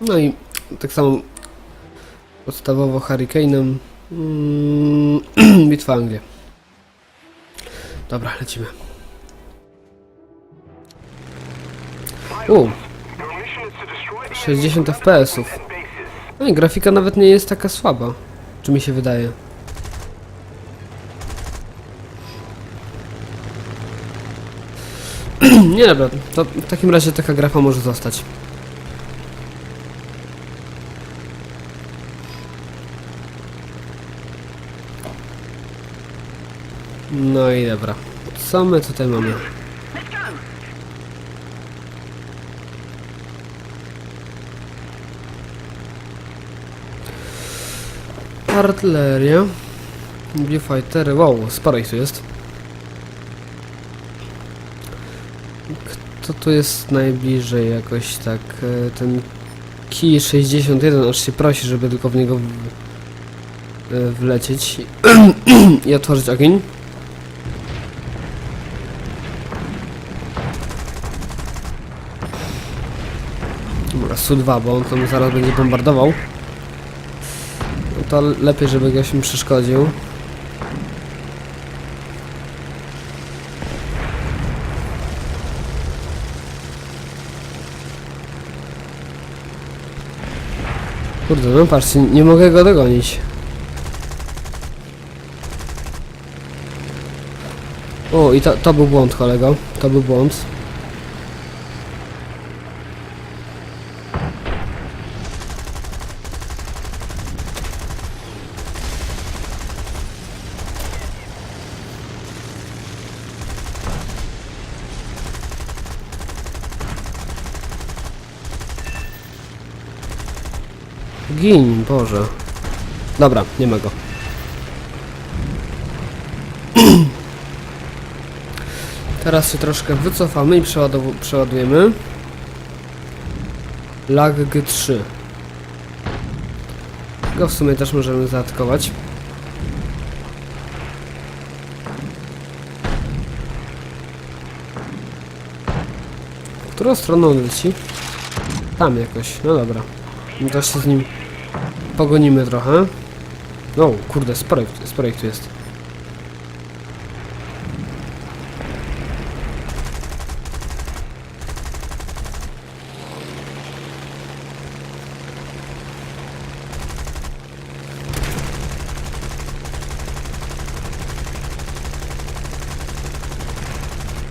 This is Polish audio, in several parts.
No i tak samo podstawowo Hurricane'em mm, Bitwa Anglia. Dobra, lecimy. U, 60 FPS-ów. No i grafika nawet nie jest taka słaba, czy mi się wydaje. nie dobra, to w takim razie taka grafa może zostać. No i dobra. Co my tutaj mamy? Artyleria. Viewfightery. Wow, sporo ich tu jest. Kto tu jest najbliżej jakoś tak? e, Ten Kij 61 aż się prosi, żeby tylko w niego e, wlecieć i otworzyć ogień. Su-2, bo on tam zaraz będzie bombardował. No to lepiej, żeby goś mi przeszkodził. Kurde, no patrzcie, nie mogę go dogonić. O, i to, to był błąd, kolego. To był błąd. Boże. Dobra, nie ma go. Teraz się troszkę wycofamy i przeładujemy. Lag G3. Go w sumie też możemy zaatakować. Którą stroną on leci? Tam jakoś, no dobra. No to się z nim pogonimy trochę. O, kurde, sporo, sporo ich tu jest.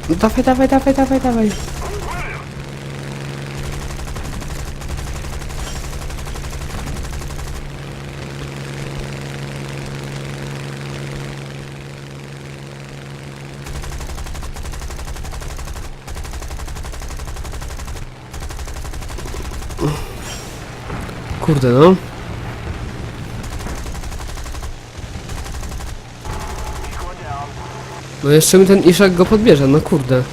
No dawaj, dawaj, dawaj, dawaj, dawaj. Kurde no. No jeszcze mi ten Iszak go podbierze, no kurde.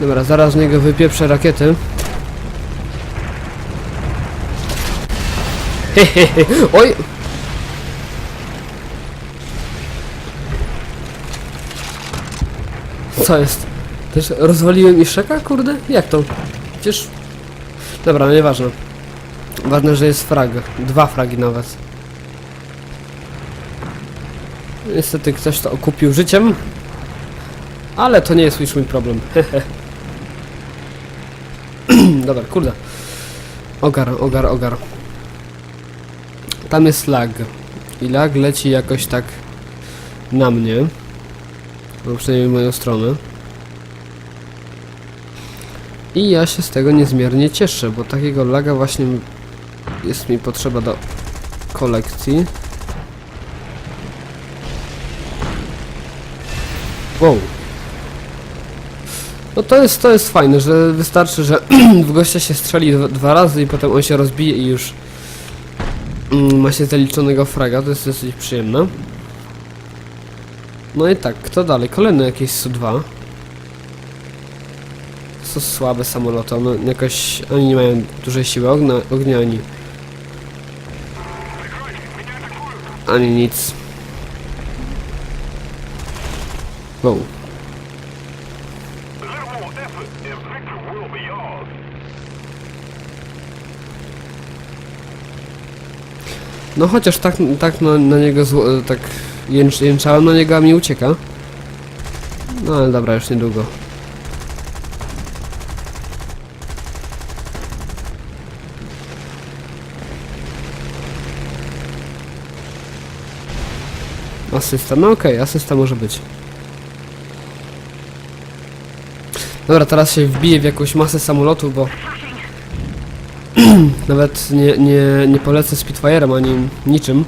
Dobra, zaraz z niego wypieprzę rakiety. Hehehe, oj! Co jest? Też rozwaliłem Iszaka, kurde? Jak to? Przecież... Dobra, no nieważne. Ważne, że jest frag. Dwa fragi nawet. Niestety ktoś to okupił życiem. Ale to nie jest już mój problem. Dobra, kurde. Ogar, ogar, ogar. Tam jest lag. I lag leci jakoś tak na mnie. No przynajmniej w moją stronę. I ja się z tego niezmiernie cieszę, bo takiego laga właśnie jest mi potrzeba do kolekcji. Wow. No to jest, to jest fajne, że wystarczy, że w gościa się strzeli dwa, razy i potem on się rozbije i już mm, ma się zaliczonego fraga, to jest dosyć przyjemne. No i tak, kto dalej? Kolejny jakieś Su-2. Są słabe samoloty, one jakoś, oni nie mają dużej siły ognia, ognia ani... ani nic. Wow. No chociaż tak, tak na, na niego zło, e, tak jęcz, jęczałem na niego, a mi ucieka. No ale dobra, już niedługo. Asysta, no okej, asysta może być. Dobra, teraz się wbiję w jakąś masę samolotów, bo nawet nie, nie, nie polecę Spitfire'em ani niczym.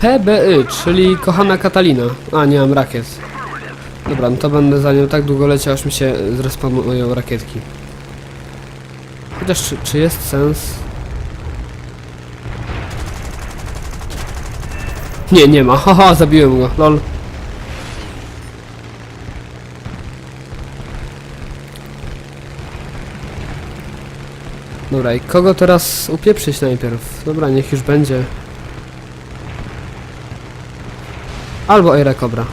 PBY, czyli kochana Katalina. A, nie mam rakiet. Dobra, no to będę za nią tak długo leciał, aż mi się zrespawnują rakietki. Chociaż czy, czy jest sens? Nie, nie ma. Haha, zabiłem go. Lol. Dobra, i kogo teraz upieprzyć najpierw? Dobra, niech już będzie. Albo Aira Cobra.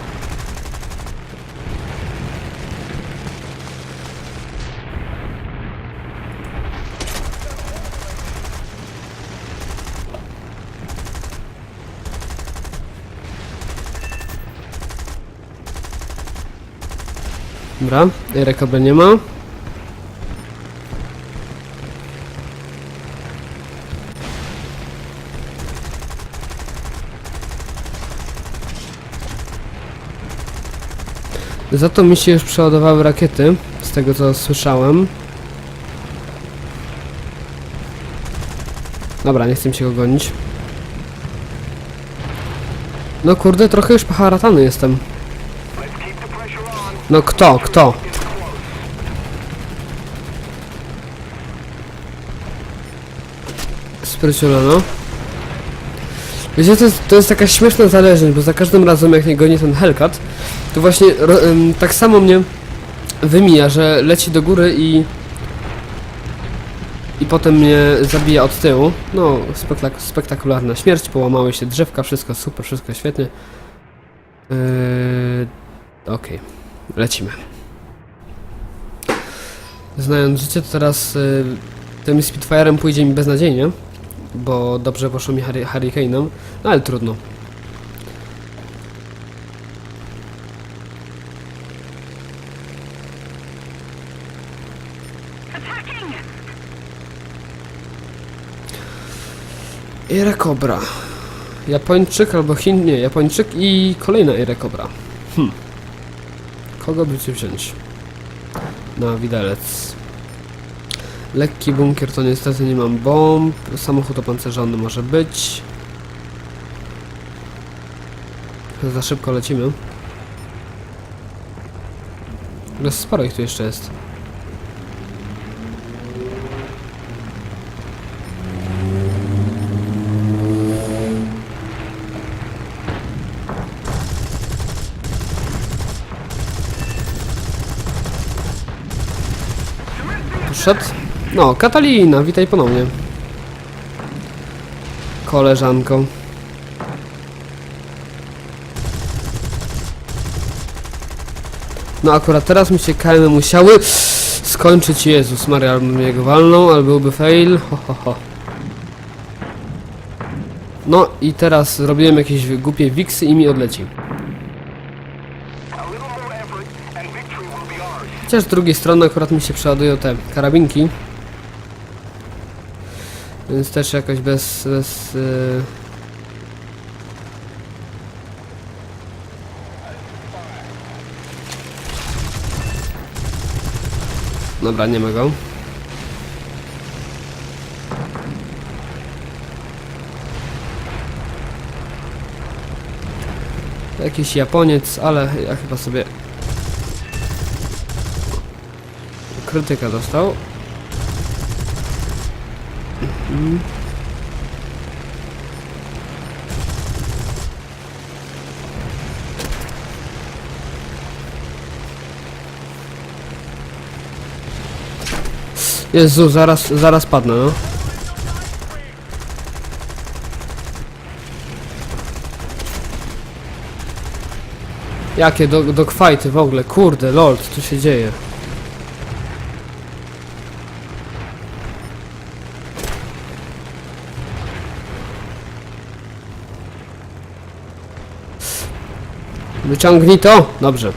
Dobra, Cobra nie ma. Za to mi się już przeładowały rakiety, z tego co słyszałem. Dobra, nie chcę się go gonić. No kurde, trochę już poharatany jestem. No kto, kto? Spryciula, no. Wiecie, to jest, to jest taka śmieszna zależność, bo za każdym razem jak mnie goni ten Hellcat, to właśnie ym, tak samo mnie wymija, że leci do góry i i potem mnie zabija od tyłu. No, spektak spektakularna śmierć, połamały się drzewka, wszystko super, wszystko świetnie. Yy, Okej, lecimy. Znając życie, to teraz yy, tym Spitfire'em pójdzie mi beznadziejnie, bo dobrze poszło mi Hurricane'em, no ale trudno. Ira Cobra. Japończyk albo Chin, nie, Japończyk i kolejna Ira Cobra. Kogo by ci wziąć? Na widelec. Lekki bunkier to niestety nie mam bomb. Samochód opancerzony może być. Za szybko lecimy. Ale sporo ich tu jeszcze jest. No, Katalina, witaj ponownie. Koleżanko. No akurat teraz mi się KM musiały skończyć. Jezus Maria, albo go walną, albo byłby fail. Ho, ho, ho. No i teraz zrobiłem jakieś głupie wiksy i mi odleci. Chociaż z drugiej strony akurat mi się przeładują te karabinki. Więc też jakoś bez... bez yy... Dobra, nie ma go. Jakiś Japoniec, ale ja chyba sobie krytyka dostał. Mhm. Jezu, zaraz, zaraz padnę, no. Jakie do, do kwajty w ogóle, kurde, Lord, co się dzieje? Wyciągnij to! Dobrze.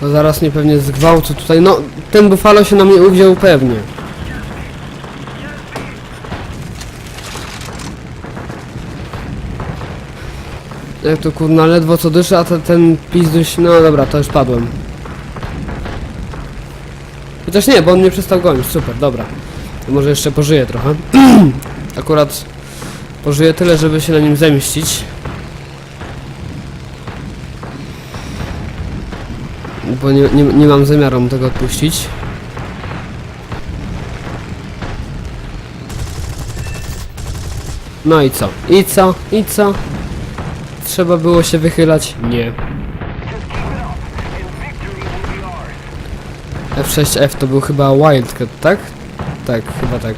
To zaraz mnie pewnie zgwałcę tutaj. No, ten bufalo się na mnie uwziął pewnie. Jak to kurna, ledwo co dyszy, a te, ten pizduś... No dobra, to już padłem. Chociaż nie, bo on mnie przestał gonić, super, dobra. To może jeszcze pożyję trochę. Akurat pożyję tyle, żeby się na nim zemścić. Bo nie, nie, nie mam zamiaru tego odpuścić. No i co? I co? I co? Trzeba było się wychylać? Nie. F6F to był chyba Wildcat, tak? Tak, chyba tak.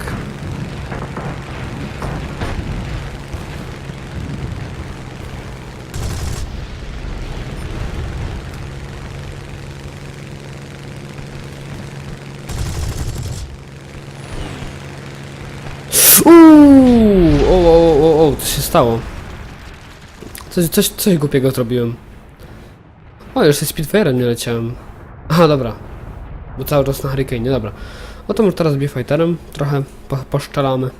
Uuu, o, o, o, o, co się stało? Coś, coś, coś głupiego zrobiłem. O, jeszcze Spitfire'em nie leciałem. Aha, dobra. Bo cały czas na Hurricane, dobra. O to może teraz Fighterem trochę po, poszczelamy.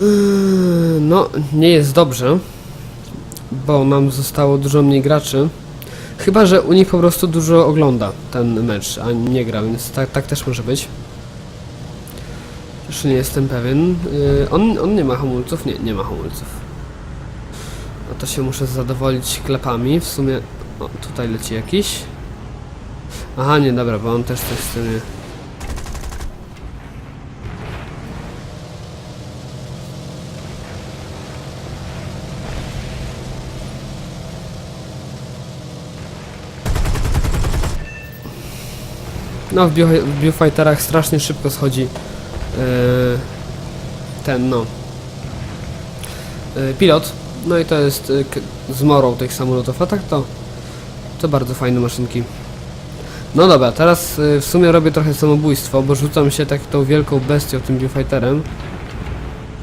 Yy, No, nie jest dobrze, bo nam zostało dużo mniej graczy. Chyba, że u nich po prostu dużo ogląda ten mecz, a nie gra, więc tak, tak też może być. Jeszcze nie jestem pewien. Yy, on, on nie ma hamulców? Nie, nie ma hamulców. No to się muszę zadowolić klepami. W sumie... O, tutaj leci jakiś. Aha, nie, dobra, bo on też coś tym... nie- No, w, bio, w biofighterach strasznie szybko schodzi ten, no, yy, pilot. No i to jest yy, zmorą tych samolotów, a tak to, to bardzo fajne maszynki. No dobra, teraz yy, w sumie robię trochę samobójstwo, bo rzucam się tak tą wielką bestią, tym biofighterem,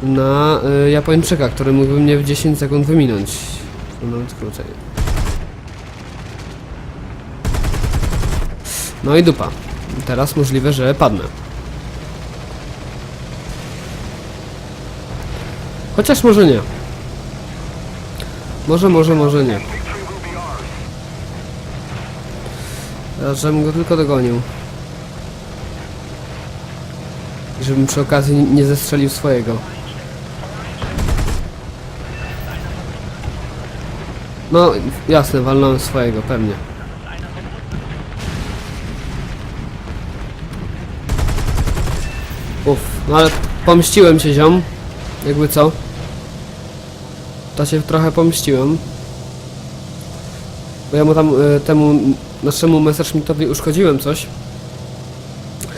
na yy, Japończyka, który mógłby mnie w 10 sekund wyminąć. Nawet krócej. No i dupa. Teraz możliwe, że padnę. Chociaż może nie. Może, może, może nie. Żebym go tylko dogonił. I żebym przy okazji nie zestrzelił swojego. No, jasne, walnąłem swojego, pewnie. Uff, no ale pomściłem się ziom. Jakby co? To się trochę pomściłem. Bo ja mu tam y, temu naszemu Messerschmittowi uszkodziłem coś.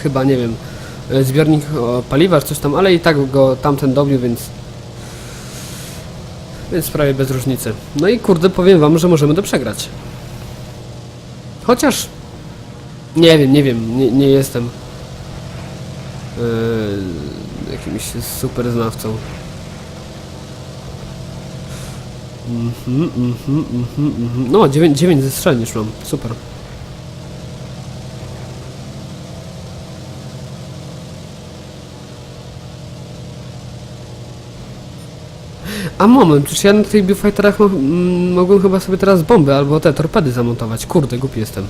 Chyba, nie wiem, y, zbiornik paliwa czy coś tam, ale i tak go tamten dobił, więc... Więc prawie bez różnicy. No i kurde, powiem wam, że możemy to przegrać. Chociaż... Nie wiem, nie wiem, nie, nie jestem Yy, jakimś super znawcą. Mhm, mhm, mhm, mhm. No, 9, 9 zestrzeleń już mam, super. A moment, przecież ja na tych biofighterach mo mogłem chyba sobie teraz bomby albo te torpedy zamontować. Kurde, głupi jestem.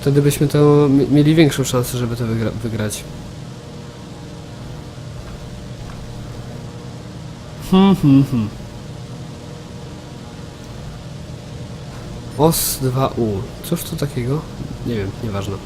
Wtedy byśmy to mi- mieli większą szansę, żeby to wygra wygrać. Hmm, hmm, hmm. OS 2U. Cóż to takiego? Nie wiem, nieważne.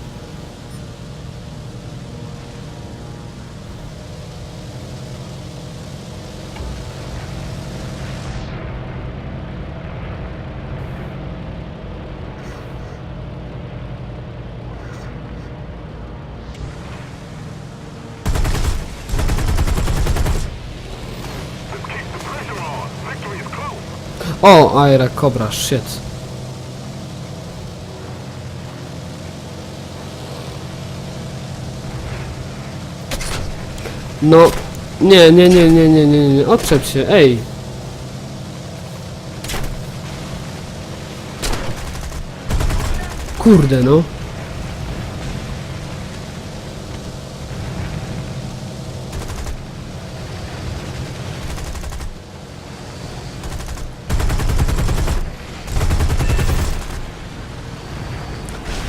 O, Aira Cobra, shit. No, Nie, nie, nie, nie, nie, nie, nie. Odczep się, ej. Kurde, no.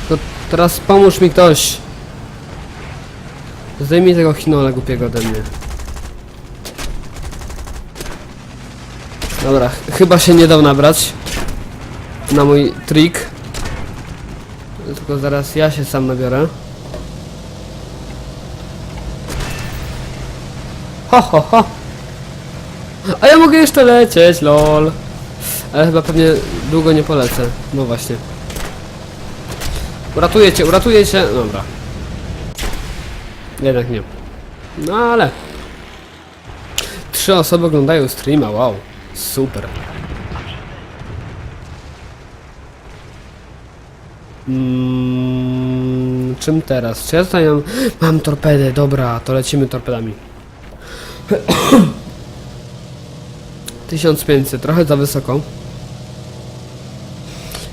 To teraz pomóż mi ktoś. Zdejmij tego chinola głupiego ode mnie. Dobra, ch- chyba się nie dał nabrać na mój trik. Tylko zaraz ja się sam nabiorę. Ho, ho, ho. A ja mogę jeszcze lecieć, lol. Ale chyba pewnie długo nie polecę. No właśnie. Uratuję cię. Dobra. Jednak nie. No ale. Trzy osoby oglądają streama, wow. Super. Mm, czym teraz? Czy ja tutaj mam... Mam torpedę, dobra, to lecimy torpedami. 1500, trochę za wysoko.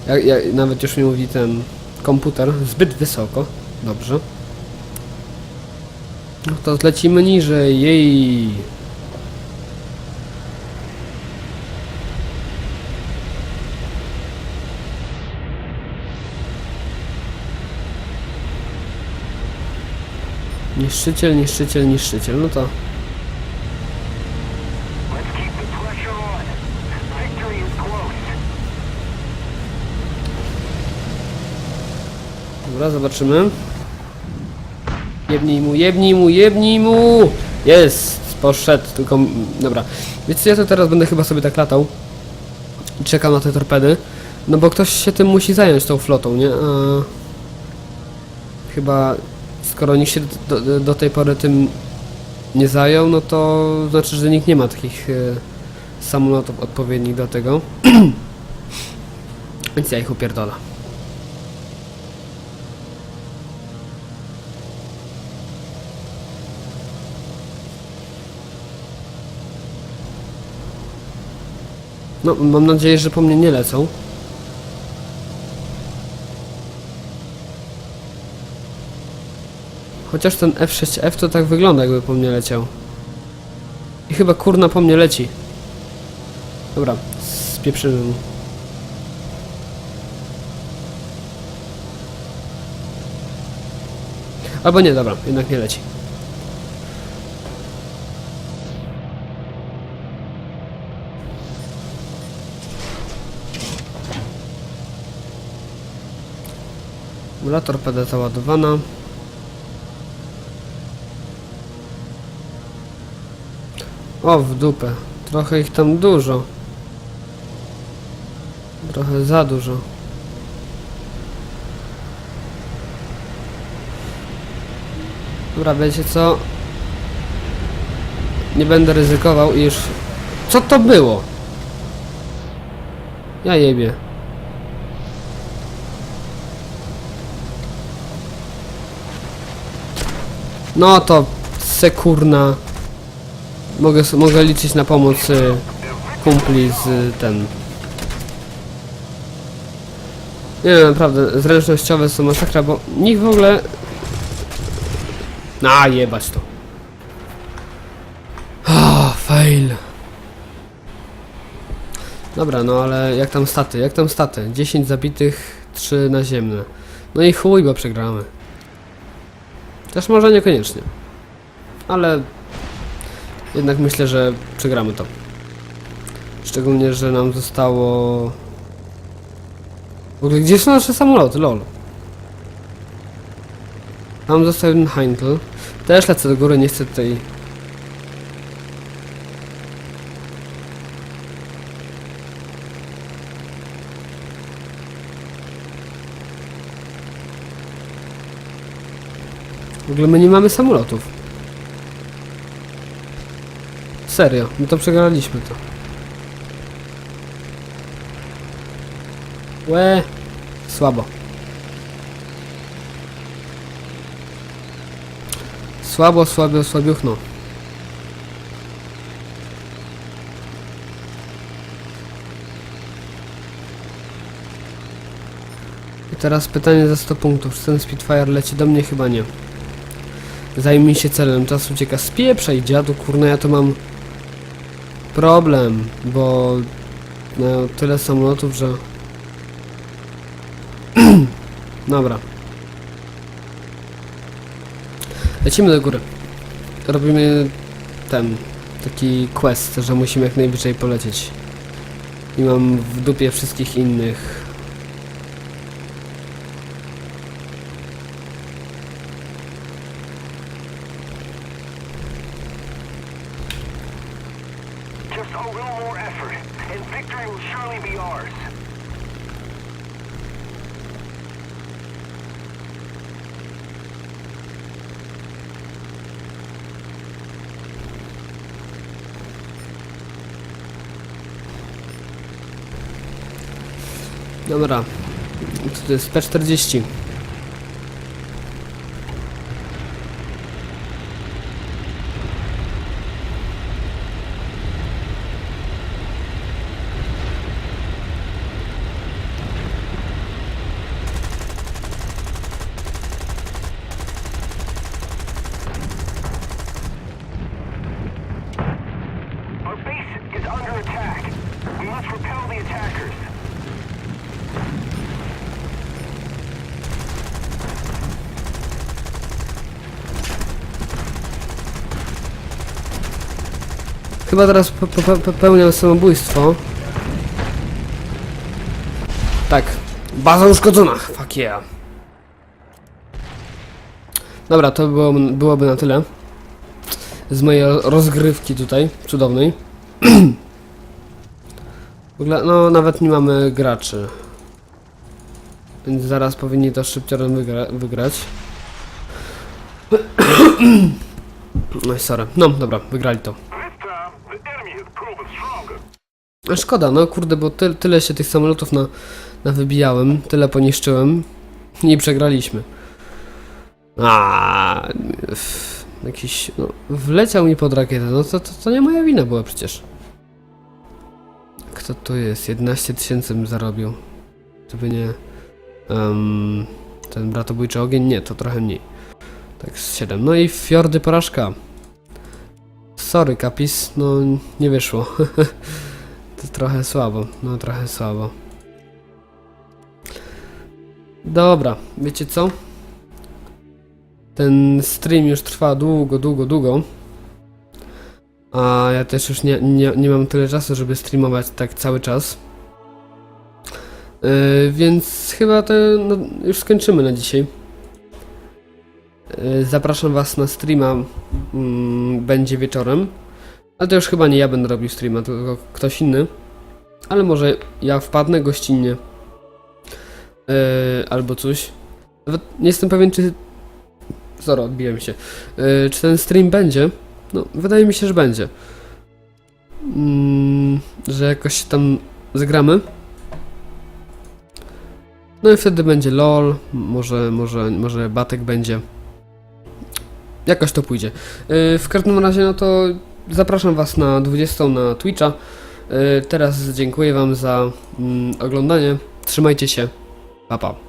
Jak, jak, nawet już mi mówi ten komputer, zbyt wysoko. Dobrze. No to zlecimy niżej, jej. Niszczyciel, niszczyciel, niszczyciel, no to... Dobra, zobaczymy. Jebnij mu, jebnij mu, jebnij mu! Jest! Poszedł, tylko... Dobra. Więc ja to teraz będę chyba sobie tak latał. I czekał na te torpedy. No bo ktoś się tym musi zająć, tą flotą, nie? A... Chyba... Skoro nikt się do, do, do tej pory tym nie zajął, no to znaczy, że nikt nie ma takich e, samolotów odpowiednich do tego. Więc ja ich upierdolę. No, mam nadzieję, że po mnie nie lecą. Chociaż ten F6F to tak wygląda, jakby po mnie leciał. I chyba kurna po mnie leci. Dobra, spieprzymy mu. Albo nie, dobra, jednak nie leci. Dobra, torpeda załadowana. O, w dupę. Trochę ich tam dużo. Trochę za dużo. Dobra, wiecie co? Nie będę ryzykował i już... Co to było? Ja jebie. No to sekurna. Mogę, mogę liczyć na pomoc y, kumpli z y, ten. Nie wiem, naprawdę, zręcznościowe są masakra, bo nikt w ogóle... A, jebać to. Ah, fail. Dobra, no ale jak tam staty, jak tam staty? 10 zabitych, 3 naziemne. No i chuj, bo przegramy. Też może niekoniecznie. Ale jednak myślę, że przegramy to. Szczególnie, że nam zostało... W ogóle gdzie są nasze samoloty, lol? Tam został jeden Heinkel. Też lecę do góry, nie chcę tutaj... W ogóle my nie mamy samolotów. Serio, my to przegraliśmy to. Łe, słabo. Słabo, słabo, słabiuchno. I teraz pytanie za 100 punktów. Czy ten Spitfire leci do mnie? Chyba nie. Zajmij się celem. Czas ucieka. Spieprzaj, dziadu, kurna, ja to mam problem, bo no, tyle samolotów, że... Dobra. Lecimy do góry. Robimy ten, taki quest, że musimy jak najbliżej polecieć. I mam w dupie wszystkich innych. Dobra. Co to jest? P40. Chyba teraz po, po, popełniam samobójstwo. Tak. Baza uszkodzona. Fuck yeah. Dobra, to było, byłoby na tyle. Z mojej rozgrywki tutaj, cudownej. W ogóle, no nawet nie mamy graczy. Więc zaraz powinni to szybciorem wygra wygrać. No i sorry. No, dobra, wygrali to. Szkoda, no kurde, bo ty, tyle się tych samolotów na, na wybijałem, tyle poniszczyłem i przegraliśmy. A jakiś, no, wleciał mi pod rakietę, no to, to, to nie moja wina była przecież. Kto to jest? 11 tysięcy bym zarobił. Gdyby nie em, ten bratobójczy ogień, nie, to trochę mniej. Tak z 7. No i fiordy porażka. Sorry, kapis, no nie wyszło. To trochę słabo, no trochę słabo. Dobra, wiecie co? Ten stream już trwa długo, długo, długo. A ja też już nie, nie, nie mam tyle czasu, żeby streamować tak cały czas. Yy, więc chyba to no, już skończymy na dzisiaj. Yy, zapraszam Was na streama. Mm, będzie wieczorem. Ale to już chyba nie ja będę robił streama, tylko ktoś inny. Ale może ja wpadnę gościnnie. Yy, albo coś. Nawet nie jestem pewien, czy. Sorry, odbiłem się. Yy, czy ten stream będzie? No, wydaje mi się, że będzie. Mm, że jakoś tam zagramy. No i wtedy będzie LOL, może, może, może Batek będzie. Jakoś to pójdzie. Yy, w każdym razie, no to zapraszam Was na 20 na Twitcha. Yy, teraz dziękuję Wam za mm, oglądanie. Trzymajcie się. Pa, pa.